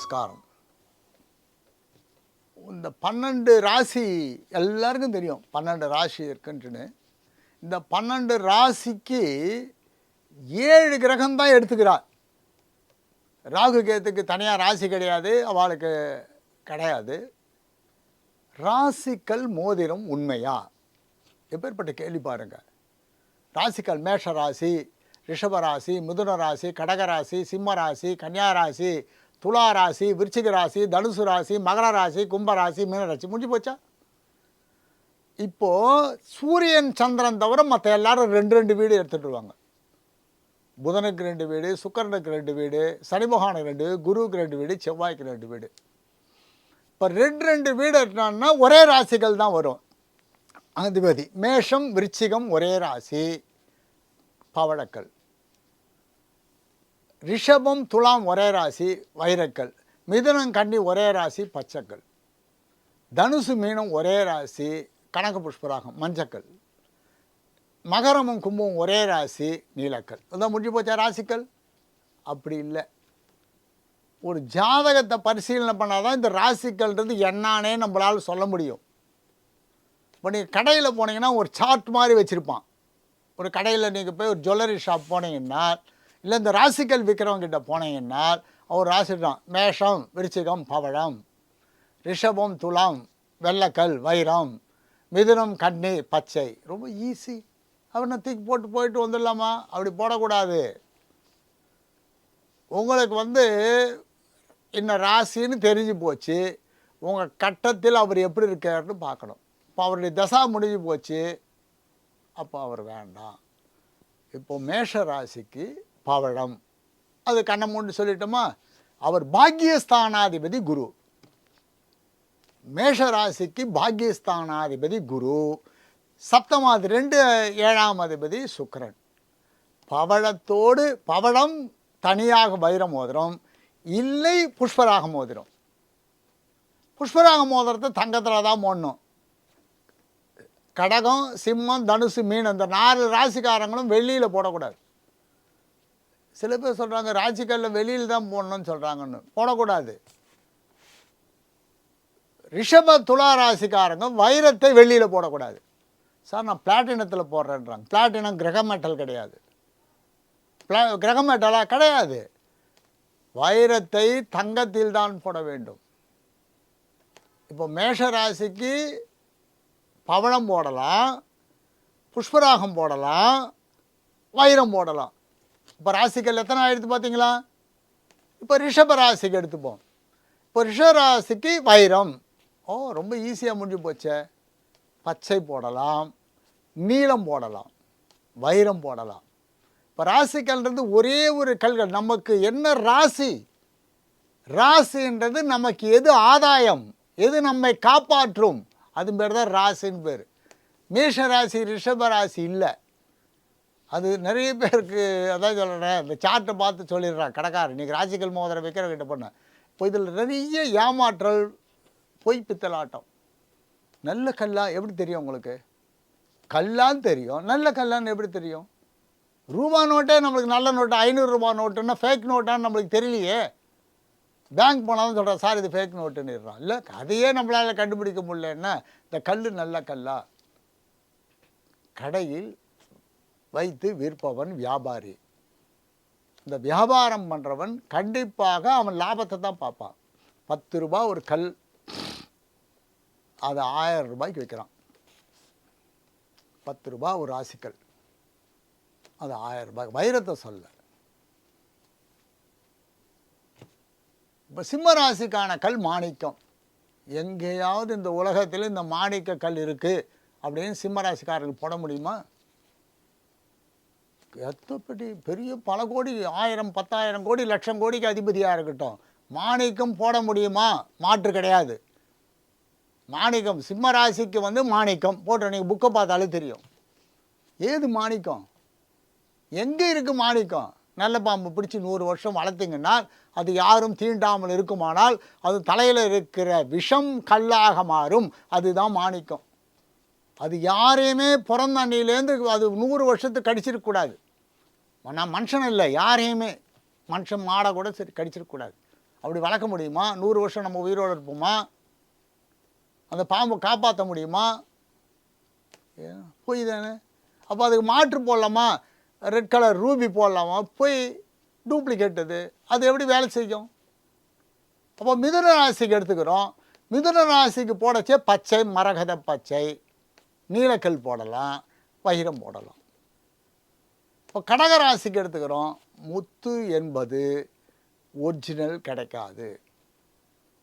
நமஸ்காரம். இந்த பன்னெண்டு ராசி எல்லாருக்கும் தெரியும். பன்னெண்டு ராசி இருக்குன்ட்டுன்னு. இந்த பன்னெண்டு ராசிக்கு ஏழு கிரகம் தான் எடுத்துக்கிறார் ராகு கேத்துக்கு தனியாக ராசி கிடையாது அவளுக்கு கிடையாது. ராசிக்கல் மோதிரம் உண்மையா? எப்பேற்பட்ட கேள்வி பாருங்க. ராசிக்கல் மேஷ ராசி ரிஷப ராசி மிதுன ராசி கடக ராசி சிம்ம ராசி கன்னியா ராசி துலா ராசி விருச்சிக ராசி தனுசு ராசி மகர ராசி கும்ப ராசி முடிஞ்சு போச்சா? இப்போது சூரியன் சந்திரன் தவிர மற்ற எல்லாரும் ரெண்டு ரெண்டு வீடு எடுத்துகிட்டுருவாங்க புதனுக்கு ரெண்டு வீடு சுக்கரனுக்கு ரெண்டு வீடு சனி பகவானுக்கு ரெண்டு வீடு குருவுக்கு ரெண்டு வீடு செவ்வாய்க்கு ரெண்டு வீடு. இப்போ ரெண்டு ரெண்டு வீடு எடுத்தோம்னா ஒரே ராசிகள் தான் வரும். அதிபதி மேஷம் விருச்சிகம் ஒரே ராசி. பவழக்கல் ரிஷபம் துலாம் ஒரே ராசி வைரக்கல். மிதுனம் கன்னி ஒரே ராசி பச்சைக்கல். தனுசு மீனும் ஒரே ராசி கனக புஷ்பராகம் மஞ்சக்கல். மகரமும் கும்பம் ஒரே ராசி நீலக்கல். இதான் முடிஞ்சு போச்சா ராசிக்கல்? அப்படி இல்லை. ஒரு ஜாதகத்தை பரிசீலனை பண்ணால் தான் இந்த ராசிக்கல்ன்றது என்னானே நம்மளால் சொல்ல முடியும். இப்போ நீங்கள் கடையில் போனீங்கன்னா ஒரு சார்ட் மாதிரி வச்சுருப்பான். ஒரு கடையில் நீங்கள் போய் ஒரு ஜுவல்லரி ஷாப் போனீங்கன்னா இல்லை இந்த ராசிக்கல் விற்கிறவங்க கிட்ட போனீங்கன்னா அவர் ராசிட்டான் மேஷம் விருச்சிகம் பவழம் ரிஷபம் துலாம் வெள்ளக்கல் வைரம் மிதுனம் கண்ணி பச்சை. ரொம்ப ஈஸி அவனை தூக்கி போட்டு போயிட்டு வந்துடலாமா? அப்படி போடக்கூடாது. உங்களுக்கு வந்து இன்ன ராசின்னு தெரிஞ்சு போச்சு. உங்கள் கட்டத்தில் அவர் எப்படி இருக்காருன்னு பார்க்கணும். இப்போ அவருடைய தசா முடிஞ்சு போச்சு. அப்போ அவர் வேண்டாம். இப்போ மேஷ ராசிக்கு பவழம். அது கண்ணை மூண்டு சொல்லிட்டோமா? அவர் பாக்யஸ்தானாதிபதி குரு. மேஷராசிக்கு பாக்யஸ்தானாதிபதி குரு. சப்தமாதி ரெண்டு ஏழாம் அதிபதி சுக்கரன். பவழத்தோடு பவழம் தனியாக வைர மோதிரம் இல்லை புஷ்பராக மோதிரம். புஷ்பராக மோதிரத்தை தங்கத்தில் தான் போடணும். கடகம் சிம்மம் தனுசு மீன் அந்த நாலு ராசிக்காரங்களும் வெள்ளியில் போடக்கூடாது. சில பேர் சொல்கிறாங்க ராசிக்கல்ல வெளியில் தான் போடணும்னு சொல்கிறாங்கன்னு போடக்கூடாது. ரிஷப துலா ராசிக்காரங்க வைரத்தை வெளியில் போடக்கூடாது. சார் நான் பிளாட்டினத்தில் போடுறேன்றாங்க. பிளாட்டினம் கிரகமெட்டல் கிடையாது. பிளா கிரகமெட்டலாக கிடையாது. வைரத்தை தங்கத்தில் தான் போட வேண்டும். இப்போ மேஷ ராசிக்கு பவளம் போடலாம் புஷ்பராகம் போடலாம் வைரம் போடலாம். இப்போ ராசிகள் எத்தனை ஆயிடுத்து பார்த்தீங்களா? இப்போ ரிஷப ராசிக்கு எடுத்துப்போம். இப்போ ரிஷப ராசிக்கு வைரம். ஓ ரொம்ப ஈஸியாக முடிஞ்சு போச்சே. பச்சை போடலாம் நீளம் போடலாம் வைரம் போடலாம். இப்போ ராசிக்கல்ன்றது ஒரே ஒரு கல்கள். நமக்கு என்ன ராசி? ராசின்றது நமக்கு எது ஆதாயம்? எது நம்மை காப்பாற்றும்? அது பேர் தான் ராசின்னு பேர். மேஷ ராசி ரிஷப ராசி இல்லை. அது நிறைய பேருக்கு அதான் சொல்கிறேன் இந்த சார்ட்டை பார்த்து சொல்லிடுறான் கடைக்காரர். இன்றைக்கி ராசிக்கல் மோதிரம் விற்கிறவங்கிட்ட பண்ண. இப்போ இதில் நிறைய ஏமாற்றல் பொய் பித்தலாட்டம். நல்ல கல்லா எப்படி தெரியும் உங்களுக்கு? கல்லான்னு தெரியும். நல்ல கல்லான்னு எப்படி தெரியும்? ரூபா நோட்டே நம்மளுக்கு நல்ல நோட்டு ஐநூறுரூபா நோட்டுன்னா ஃபேக் நோட்டான்னு நம்மளுக்கு தெரியலையே. பேங்க் போனாலும் சொல்கிறேன் சார் இது ஃபேக் நோட்டுன்னுறான் இல்லை அதையே நம்மளால் கண்டுபிடிக்க முடியலன்னா இந்த கல் நல்ல கல்லா. கடையில் வைத்து விற்பவன் வியாபாரி. இந்த வியாபாரம் பண்ணுறவன் கண்டிப்பாக அவன் லாபத்தை தான் பார்ப்பான். பத்து ரூபா ஒரு கல். அதை ஆயிரம் ரூபாய்க்கு விற்கிறான் பத்து ரூபாய் ஒரு ராசிக்கல். அது ஆயிரம் ரூபாய். வைரத்தை சொல்ல. இப்போ சிம்மராசிக்கான கல் மாணிக்கம். எங்கேயாவது இந்த உலகத்தில் இந்த மாணிக்க கல் இருக்குது அப்படின்னு சிம்மராசிக்காரர்கள் போட முடியுமா? எத்தப்படி பெரிய பல கோடி ஆயிரம் பத்தாயிரம் கோடி லட்சம் கோடிக்கு அதிபதியாக இருக்கட்டும். மாணிக்கம் போட முடியுமா? மாற்று கிடையாது. மாணிக்கம் சிம்ம ராசிக்கு வந்து மாணிக்கம். போட்டு நீங்கள் புக்கை பார்த்தாலே தெரியும். ஏது மாணிக்கம்? எங்கே இருக்குது மாணிக்கம்? நல்ல பாம்பு பிடிச்சி நூறு வருஷம் வளர்த்திங்கன்னா அது யாரும் தீண்டாமல் இருக்குமானால் அது தலையில் இருக்கிற விஷம் கல்லாக மாறும். அதுதான் மாணிக்கம். அது யாரையுமே பிறந்த அன்னையிலேருந்து அது நூறு வருஷத்துக்கு கடிச்சிருக்கக்கூடாது நான் மனுஷன் இல்லை யாரையுமே மனுஷன் மாடை கூட சரி கடிச்சிருக்கக்கூடாது அப்படி வளர்க்க முடியுமா? நூறு வருஷம் நம்ம உயிரோடு இருப்போமா? அந்த பாம்பை காப்பாற்ற முடியுமா? ஏன்? பொய் தானே. அப்போ அதுக்கு மாற்று போடலாமா? ரெட் கலர் ரூபி போடலாமா? பொய் டூப்ளிகேட் அது அது எப்படி வேலை செய்யும்? அப்போ மிதுன ராசிக்கு எடுத்துக்கிறோம். மிதுன ராசிக்கு போடச்சே பச்சை மரகத பச்சை. நீலக்கல் போடலாம் வைரம் போடலாம். இப்போ கடகராசிக்கு எடுத்துக்கிறோம். முத்து என்பது ஒரிஜினல் கிடைக்காது.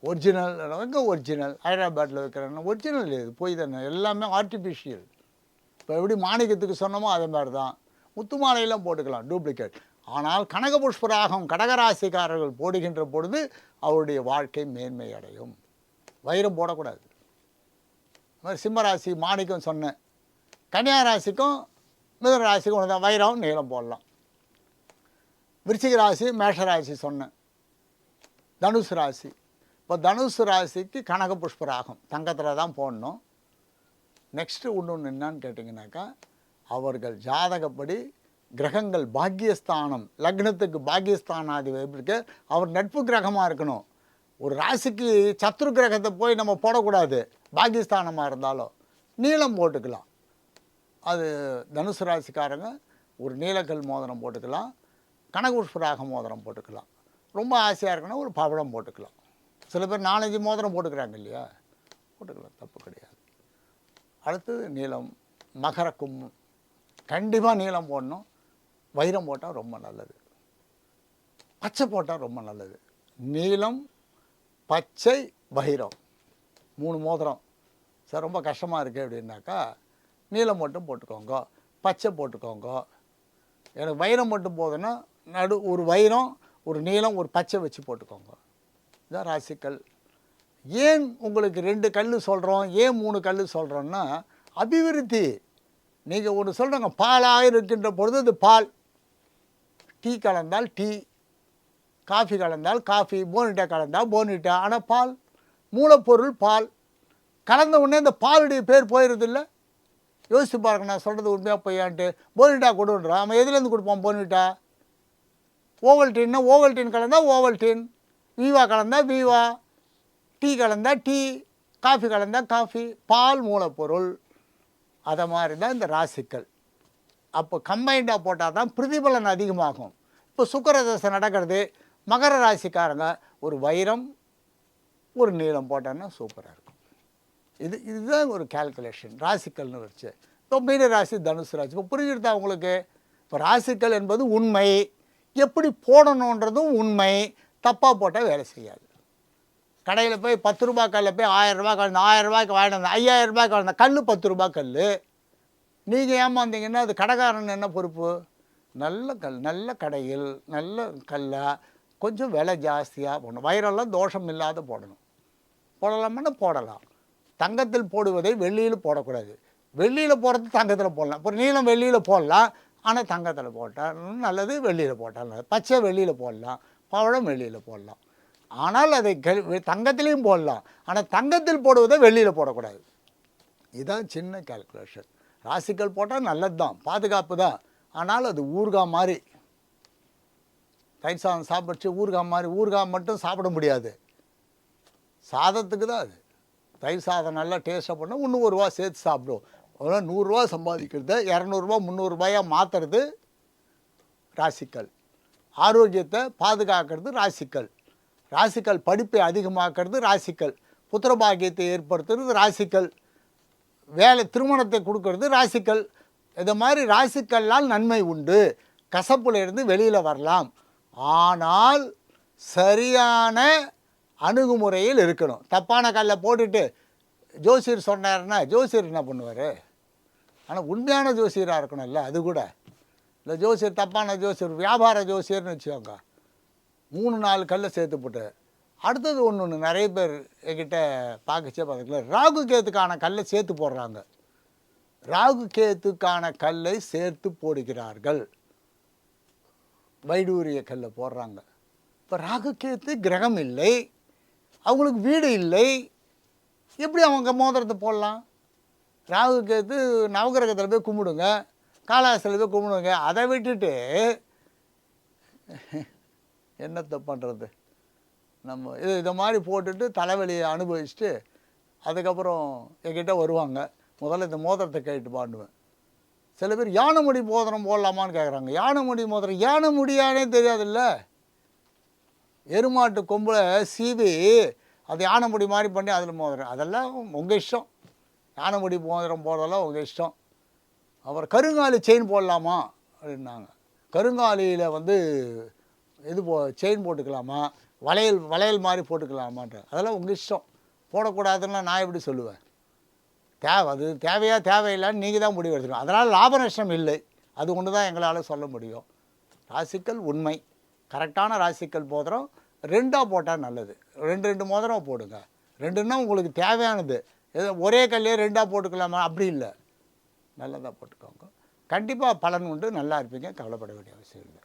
ஒரிஜினல் எங்கே ஒரிஜினல் ஹைதராபாத்தில் வைக்கிறேன்னா ஒரிஜினல் இது போய் தானே எல்லாமே ஆர்டிஃபிஷியல் இப்போ எப்படி மாணிக்கத்துக்கு சொன்னமோ அதே மாதிரி தான் முத்து மாலையெல்லாம் போட்டுக்கலாம் டூப்ளிகேட் ஆனால் கனகபுஷ்பராகம் கடகராசிக்காரர்கள் போடுகின்ற பொழுது அவருடைய வாழ்க்கை மேன்மை அடையும் வைரம் போடக்கூடாது. மாதிரி சிம்மராசி மாணிக்கம் சொன்னேன். கன்னியா ராசிக்கும் மிதன ராசிக்கும் ஒன்று தான் வைரம் நீளம் போடலாம். விருச்சிக ராசி மேஷ ராசி சொன்னேன். தனுசு ராசி. இப்போ தனுசு ராசிக்கு கனக புஷ்பராகம் தங்கத்தில் தான் போடணும். நெக்ஸ்ட்டு ஒன்று ஒன்று என்னன்னு கேட்டிங்கனாக்கா அவர்கள் ஜாதகப்படி கிரகங்கள் பாக்கியஸ்தானம் லக்னத்துக்கு பாக்கியஸ்தானாதிபதி எப்படி இருக்கு? அவர் நட்பு கிரகமாக இருக்கணும். ஒரு ராசிக்கு சத்ரு கிரகத்தை போய் நம்ம போடக்கூடாது. பாகிஸ்தானமாக இருந்தாலும் நீளம் போட்டுக்கலாம். அது தனுசு ராசிக்காரங்க ஒரு நீலக்கல் மோதிரம் போட்டுக்கலாம். கனகுஷ்பராக மோதிரம் போட்டுக்கலாம். ரொம்ப ஆசையாக இருக்குன்னா ஒரு பவளம் போட்டுக்கலாம். சில பேர் நாலஞ்சு மோதிரம் போட்டுக்கிறாங்க இல்லையா? போட்டுக்கலாம் தப்பு கிடையாது. அடுத்தது நீளம் மகர கும்பம். கண்டிப்பாக நீளம் போடணும். வைரம் போட்டால் ரொம்ப நல்லது. பச்சை போட்டால் ரொம்ப நல்லது. நீளம் பச்சை பகிரம் மூணு மோதிரம். சார் ரொம்ப கஷ்டமாக இருக்குது அப்படின்னாக்கா நீளம் மட்டும் போட்டுக்கோங்க. பச்சை போட்டுக்கோங்க. எனக்கு வைரம் மட்டும் போதுன்னா நடு ஒரு வைரம் ஒரு நீளம் ஒரு பச்சை வச்சு போட்டுக்கோங்க. இதான் ராசிக்கல். ஏன் உங்களுக்கு ரெண்டு கல் சொல்கிறோம் ஏன் மூணு கல் சொல்கிறோன்னா அபிவிருத்தி. நீங்கள் ஒன்று சொல்கிறாங்க பாலாக இருக்கின்ற பொழுது அது பால். டீ கலந்தால் டீ. காஃபி கலந்தால் காஃபி போனிட்டா கலந்தால் போனிட்டா ஆனால் பால் மூலப்பொருள் பால். கலந்த உடனே இந்த பாலுடைய பேர் போயிடுறதில்ல யோசிச்சு பாருங்க நான் சொல்கிறது உண்மையாக பொய்யான்ட்டு. போனிட்டா கொடுன்றான் அவன் எதுலேருந்து கொடுப்பான் போனிட்டா ஓவல்டீன்னா ஓவல்டீன் கலந்தால் ஓவல்டீன். வீவா கலந்தால் வீவா. டீ கலந்தால் டீ. காஃபி கலந்தால் காஃபி. பால் மூலப்பொருள். அதை மாதிரி தான் இந்த ராசிக்கள். அப்போ கம்பைண்டாக போட்டால் தான் பிரதிபலன் அதிகமாகும். இப்போ சுக்கரதசை நடக்கிறது. மகர ராசிக்காரங்க ஒரு வைரம் ஒரு நீளம் போட்டோன்னா சூப்பராக இருக்கும். இது இதுதான் ஒரு கால்குலேஷன் ராசிக்கல்னு வச்சு. இப்போ மீன ராசி தனுசு ராசி. இப்போ புரிஞ்சுருந்தா உங்களுக்கு? இப்போ ராசிக்கல் என்பது உண்மை. எப்படி போடணுன்றதும் உண்மை. தப்பாக போட்டால் வேலை செய்யாது. கடையில் போய் பத்து ரூபா கல்லில் போய் ஆயிரரூபா ரூபாய் கலந்து ஆயிரம் ரூபாய்க்கு வாங்கிட்டு வந்தேன் ஐயாயிரம் கலந்த கல் பத்து ரூபா கல் நீங்கள் ஏமாந்தீங்கன்னா அது கடைக்காரன் என்ன பொறுப்பு? நல்ல கல் நல்ல கடையில் நல்ல கல்லாக கொஞ்சம் விலை ஜாஸ்தியாக போடணும். வைரெல்லாம் தோஷம் இல்லாத போடணும். போடலாமான்னா போடலாம். தங்கத்தில் போடுவதை வெள்ளியில் போடக்கூடாது. வெள்ளியில் போடுறது தங்கத்தில் போடலாம். இப்போ நீளம் வெள்ளியில் போடலாம். ஆனால் தங்கத்தில் போட்டால் நல்லது வெள்ளியில் போட்டால் நல்லது. பச்சை வெள்ளியில் போடலாம். பவழம் வெள்ளியில் போடலாம். ஆனால் அதை தங்கத்திலையும் போடலாம். ஆனால் தங்கத்தில் போடுவதை வெள்ளியில் போடக்கூடாது. இதுதான் சின்ன கால்குலேஷன் ராசிக்கல் போட்டால் நல்லது தான் பாதுகாப்பு தான். ஆனால் அது ஊறுகாய் மாதிரி தயிர் சாதம் சாப்பிட்டு ஊறுகாய் மாதிரி ஊறுகாய் மட்டும் சாப்பிட முடியாது. சாதத்துக்கு தான் அது. தயிர் சாதம் நல்லா டேஸ்ட்டாக பண்ணால் இன்னும் ஒரு ரூபா சேர்த்து சாப்பிடுவோம் அதனால் நூறுரூவா சம்பாதிக்கிறது இரநூறுபா முந்நூறுரூபாயா மாற்றுறது ராசிக்கல். ஆரோக்கியத்தை பாதுகாக்கிறது ராசிக்கல். ராசிக்கல் படிப்பை அதிகமாக்குறது ராசிக்கல். புத்திரபாகியத்தை ஏற்படுத்துறது ராசிக்கல். வேலை திருமணத்தை கொடுக்கறது ராசிக்கல். இது மாதிரி ராசிக்கல்லால் நன்மை உண்டு. கசப்புலேருந்து வெளியில் வரலாம். ஆனால் சரியான அணுகுமுறையில் இருக்கணும். தப்பான கல்லை போட்டுட்டு ஜோசியர் சொன்னார்னா ஜோசியர் என்ன பண்ணுவார்? ஆனால் உண்மையான ஜோசியராக இருக்கணும்ல அது கூட. இந்த ஜோசியர் தப்பான ஜோசியர் வியாபார ஜோசியர்னு வச்சுக்கோங்க. மூணு நாலு கல்லை சேர்த்து போட்டு. அடுத்தது ஒன்று ஒன்று நிறைய பேர் என்கிட்ட பார்க்கச்சே பார்த்துக்கல. ராகு கேத்துக்கான கல்லை சேர்த்து போடுறாங்க. ராகு கேத்துக்கான கல்லை சேர்த்து போடுகிறார்கள். வைடூரிய கல்லை போடுறாங்க. இப்போ ராகுக்கேத்து கிரகம் இல்லை அவங்களுக்கு வீடு இல்லை எப்படி அவங்க மோதிரத்தை போடலாம்? ராகுக்கேத்து நவகிரகத்தில் போய் கும்பிடுங்க காலாசில் போய் கும்பிடுங்க அதை விட்டுட்டு என்னத்தை பண்ணுறது நம்ம இது இதை மாதிரி போட்டுட்டு தலைவலியை அனுபவிச்சுட்டு அதுக்கப்புறம் என்கிட்ட வருவாங்க. முதல்ல இந்த மோதிரத்தை கேட்டு பாண்டுவேன் சில பேர் யானை முடி மோதிரம் போடலாமான்னு கேட்குறாங்க யானை முடி மோதிரம் யானை முடியானே தெரியாதுல்ல? எருமாட்டு கொம்பில் சீவி அது யானை முடி மாதிரி பண்ணி அதில் மோதிரம். அதெல்லாம் உங்கள் இஷ்டம். யானை முடி மோதிரம் போடுறதெல்லாம் உங்கள் இஷ்டம். அப்புறம் கருங்காலி செயின் போடலாமா? அப்படின்னாங்க. கருங்காலியில் வந்து இது போ செயின் போட்டுக்கலாமா? வளையல் வளையல் மாதிரி போட்டுக்கலாமான்ற. அதெல்லாம் உங்கள் இஷ்டம். போடக்கூடாதுன்னா நான் எப்படி சொல்லுவேன்? தேவை அது தேவையா தேவையில்லைன்னு நீங்கள் தான் முடிவு எடுத்துக்கணும். அதனால் லாப நஷ்டம் இல்லை. அது ஒன்று தான் எங்களால் சொல்ல முடியும். ராசிக்கல் உண்மை. கரெக்டான ராசிக்கல் மோதிரம் ரெண்டாக போட்டால் நல்லது. ரெண்டு ரெண்டு மோதிரம் போடுங்க. ரெண்டுன்னா உங்களுக்கு தேவையானது. ஒரே கல்லே ரெண்டாக போட்டுக்கலாமா? அப்படி இல்லை. நல்லதாக போட்டுக்கோங்க. கண்டிப்பாக பலன் உண்டு. நல்லா இருப்பீங்க. கவலைப்பட வேண்டிய அவசியம் இல்லை.